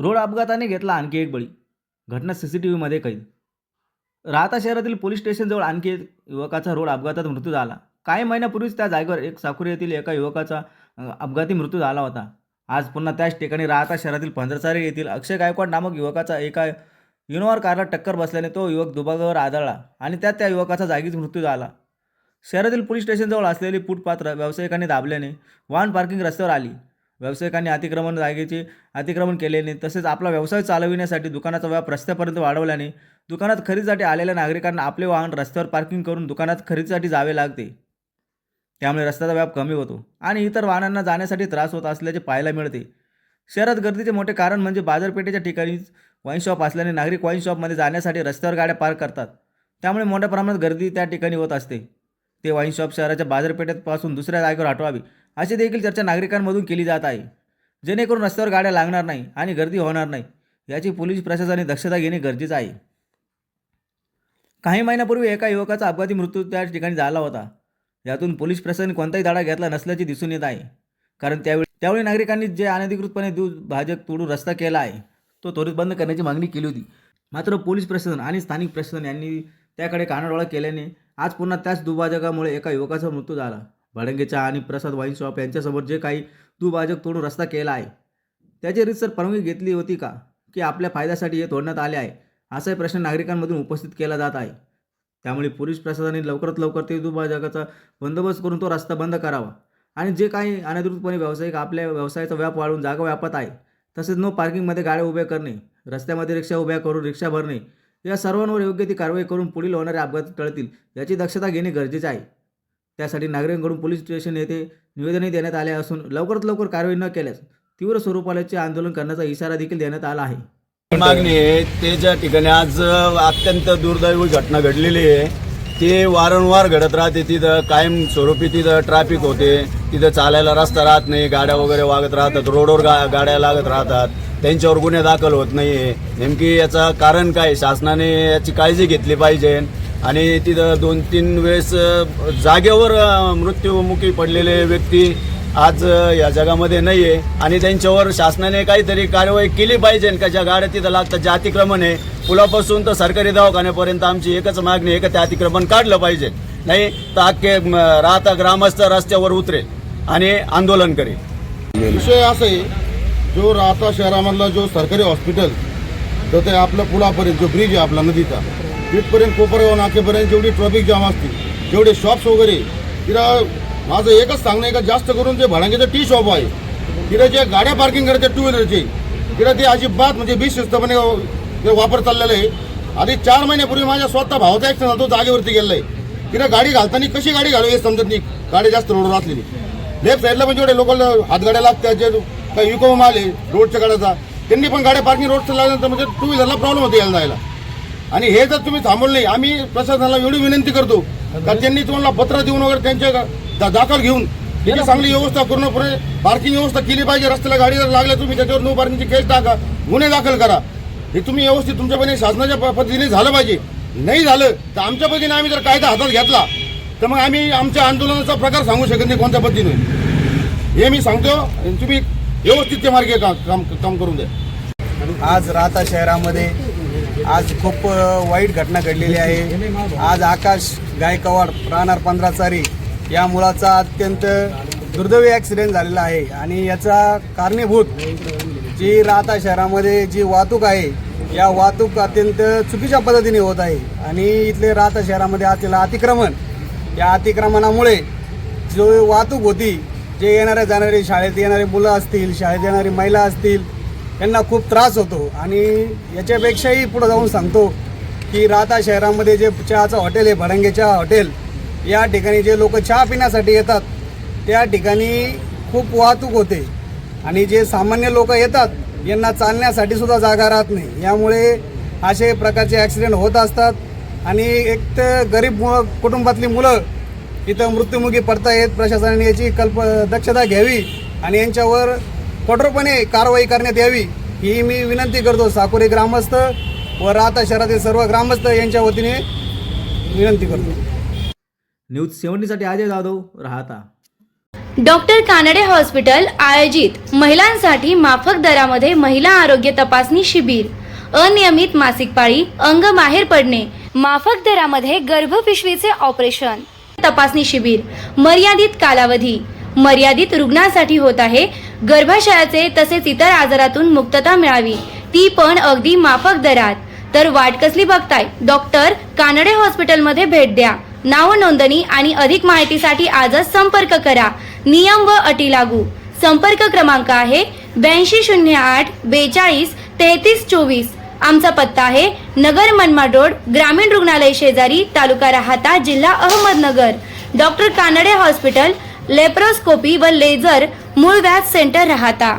Road अपघाताने घेतला आणखी एक बळी. घटना सी सी टी व्हीमध्ये कैद. राहता शहरातील पोलीस स्टेशनजवळ आणखी एक युवकाचा रोड अपघातात मृत्यू झाला. काही महिन्यापूर्वीच त्या जागेवर एक साकुरी येथील एका युवकाचा अपघाती मृत्यू झाला होता. आज पुन्हा त्याच ठिकाणी राहता शहरातील पंधरसारे येथील अक्षय गायकवाड नामक युवकाचा एका युनोवर कारला टक्कर बसल्याने तो युवक दुभागावर आदळला आणि त्यात त्या युवकाचा जागीच मृत्यू झाला. शहरातील पोलीस स्टेशनजवळ असलेली फुटपात्र व्यावसायिकांनी दाबल्याने वाहन पार्किंग रस्त्यावर आली. व्यावसायिकांनी अतिक्रमण जागेचे अतिक्रमण केल्याने तसेच आपला व्यवसाय चालविण्यासाठी दुकानाचा व्याप रस्त्यापर्यंत वाढवल्याने दुकानात खरेदीसाठी आलेल्या नागरिकांना आपले वाहन रस्त्यावर पार्किंग करून दुकानात खरेदीसाठी जावे लागते. त्यामुळे रस्त्याचा व्याप कमी होतो आणि इतर वाहनांना जाण्यासाठी त्रास होत असल्याचे पाहायला मिळते. शहरात गर्दीचे मोठे कारण म्हणजे बाजारपेठेच्या ठिकाणीच वाईन शॉप असल्याने नागरिक वाईन शॉपमध्ये जाण्यासाठी रस्त्यावर गाड्या पार्क करतात. त्यामुळे मोठ्या प्रमाणात गर्दी त्या ठिकाणी होत असते. ते वाईन शॉप शहराच्या बाजारपेठेपासून दुसऱ्या जागेवर हटवावी. अशी देखील चर्चा नागरिकांमधून केली जात आहे. जेणेकरून रस्त्यावर गाड्या लागणार नाही आणि गर्दी होणार नाही याची पोलीस प्रशासनाने दक्षता घेणे गरजेचं आहे. काही महिन्यापूर्वी एका युवकाचा अपघाती मृत्यू त्या ठिकाणी झाला होता. यातून पोलीस प्रशासनाने कोणताही धडा घेतला नसल्याचे दिसून येत आहे. कारण त्यावेळी त्यावेळी नागरिकांनी जे अनधिकृतपणे दूध भाजक तोडून रस्ता केला आहे तो त्वरित बंद करण्याची मागणी केली होती. मात्र पोलीस प्रशासन आणि स्थानिक प्रशासन यांनी त्याकडे कानाडोळा केल्याने आज पुन्हा त्याच दुभाजकामुळे एका युवकाचा मृत्यू झाला. भडंगेच्या आणि प्रसाद वाईन शॉप यांच्यासमोर जे काही दुभाजक तोडून रस्ता केला आहे त्याची रीतसर परवानगी घेतली होती का? की आपल्या फायद्यासाठी हे तोडण्यात आले आहे असाही प्रश्न नागरिकांमधून उपस्थित केला जात आहे. त्यामुळे पोलीस प्रशासनाने लवकरात लवकर ते दुभाजकाचा बंदोबस्त करून तो रस्ता बंद करावा आणि जे काही अनधिकृतपणे व्यावसायिक आपल्या व्यवसायाचा व्याप वाढवून जागा व्यापत आहे तसेच नो पार्किंगमध्ये गाड्या उभ्या करणे रस्त्यामध्ये रिक्षा उभ्या करून रिक्षा भरणे या सर्वांवर योग्य ती कारवाई करून पुढील होणारे अपघात टळतील याची दक्षता घेणे गरजेचे आहे. त्यासाठी नागरिकांकडून पोलीस स्टेशन येथे निवेदनही देण्यात आले असून लवकरात लवकर कारवाई न केल्यास तीव्र स्वरूपाचे आंदोलन करण्याचा इशारा देखील देण्यात आला आहे. मागणी आहे ते ज्या ठिकाणी आज अत्यंत दुर्दैवी घटना घडलेली आहे ते वारंवार घडत राहते तिथं कायम स्वरूपी तिथं ट्रॅफिक होते तिथं चालायला रस्ता राहत नाही गाड्या वगैरे वागत राहतात रोडवर गा गाड्या लागत राहतात. त्यांच्यावर गुन्हे दाखल होत नाही नेमकी याचं कारण काय? शासनाने याची काळजी घेतली पाहिजे. आणि तिथं दोन तीन वेळेस जागेवर मृत्यूमुखी मृत्युमुखी पडलेले व्यक्ती आज या जगामध्ये नाही आहे आणि त्यांच्यावर शासनाने काहीतरी कारवाई केली पाहिजे का ज्या गाड्या तिथं लागतात जे अतिक्रमण आहे. पुलापासून तर सरकारी दवाखान्यापर्यंत आमची एकच मागणी आहे का ते अतिक्रमण काढलं पाहिजे. नाही तर अख्खे राहता ग्रामस्थ रस्त्यावर उतरेल आणि आंदोलन करेल. विषय असं आहे जो राहता शहरामधला जो सरकारी हॉस्पिटल तर ते आपलं पुलापर्यंत जो ब्रिज आहे आपला नदीचा तिथपर्यंत कोपरगाव नाकेपर्यंत जेवढी ट्रॉफिक जाम असते जेवढे शॉप्स वगैरे तिथं माझं एकच सांगणं आहे का जास्त करून जे भाडांगेचं टी शॉप आहे तिला जे गाड्या पार्किंग करते टू व्हीलरचे तिला ते अजिबात म्हणजे बेशिस्तपणे ते वापर चाललेलं आहे. आधी चार महिन्यापूर्वी माझ्या स्वतः भावाचा ॲक्सिडेंट झाला तो जागेवरती गेलेला आहे. तिथं गाडी घालताना कशी गाडी घालू हे समजत नाही गाडी जास्त रोडवर असलेली. लेफ्ट साईडला पण जेवढे लोकल हातगाड्या लागतात जे काही युको माल आहे रोडच्या गाड्याचा. त्यांनी पण गाड्या पार्किंग रोडचं लागल्यानंतर म्हणजे टू व्हीलरला प्रॉब्लेम होते यायला जायला. आणि हे जर तुम्ही थांबवलं नाही आम्ही प्रशासनाला एवढी विनंती करतो का त्यांनी तुम्हाला पत्र देऊन वगैरे त्यांच्या दाखल घेऊन त्याची चांगली व्यवस्था पूर्णपणे पार्किंग व्यवस्था केली पाहिजे रस्त्याला गाडी जर लागल्या तुम्ही त्याच्यावर नो पार्किंगची केस टाका गुन्हे दाखल करा. हे तुम्ही व्यवस्थित तुमच्यापणे शासनाच्या पद्धतीने झालं पाहिजे. नाही झालं तर आमच्या पद्धतीने आम्ही जर कायदा हातात घेतला तर मग आम्ही आमच्या आंदोलनाचा प्रकार सांगू शकत नाही कोणत्या पद्धतीने. हे मी सांगतो तुम्ही व्यवस्थित ते मार्गे का- काम काम करून द्या. आज राहता शहरामध्ये. आज खूप वाईट घटना घडलेली आहे. आज आकाश गायकवाड राहणार पंधरा चारी या मुलाचा अत्यंत दुर्दैवी ॲक्सिडेंट झालेला आहे. आणि याचा कारणीभूत जी राहता शहरामध्ये जी वाहतूक आहे या वाहतूक अत्यंत चुकीच्या पद्धतीने होत आहे. आणि इथले राहता शहरामध्ये असलेलं अतिक्रमण या अतिक्रमणामुळे जो वाहतूक होती जे येणारे जाणारे शाळेत येणारे मुलं असतील शाळेत येणारी महिला असतील त्यांना खूप त्रास होतो. आणि याच्यापेक्षाही पुढं जाऊन सांगतो की राहता शहरामध्ये जे चहाचं हॉटेल आहे भडंगे चहा हॉटेल या ठिकाणी जे लोक चहा पिण्यासाठी येतात त्या ठिकाणी खूप वाहतूक होते. आणि जे सामान्य लोक येतात यांना चालण्यासाठी सुद्धा जागा राहत नाही. यामुळे असे प्रकारचे ॲक्सिडेंट होत असतात. आणि एक तर गरीब मु कुटुंबातली मुलं इथं मृत्युमुखी पडतायत प्रशासनाने याची कल्प दक्षता घ्यावी आणि यांच्यावर कठोरपणे कारवाई करण्यात यावी ही मी विनंती करतो. साकोरी ग्रामस्थ व राहता शहरातील सर्व ग्रामस्थ यांच्या वतीने विनंती करतो. न्यूज सेव्हन्टीसाठी अजय जाधव राहता. डॉक्टर कानडे हॉस्पिटल आयोजित महिलांसाठी माफक दरामध्ये महिला आरोग्य तपासणी शिबिर. अनियमित मासिक पाळी अंग बाहेर पडणे माफक दरामध्ये गर्भपिशवीचे ऑपरेशन. तपासणी शिबिर. मर्यादित कालावधी. मर्यादित रुग्णांसाठी होत आहे. गर्भाशयाचे तसेच इतर आजारातून मुक्तता मिळावी. ती पण अगदी माफक दरात. तर वाट कसली बघताय? डॉक्टर कानडे हॉस्पिटलमध्ये भेट द्या. नाव नोंदणी आणि अधिक माहितीसाठी आजच संपर्क करा. नियम व अटी लागू. संपर्क क्रमांक आहे ब्याऐंशी शून्य आठ बेचाळीस तेहतीस चोवीस. आमचा पत्ता आहे नगर मनमाड रोड ग्रामीण रुग्णालय शेजारी तालुका राहाता जिल्हा Ahmednagar. Doctor Kanade hospital laparoscopy व लेझर मूळ व्याज सेंटर राहता.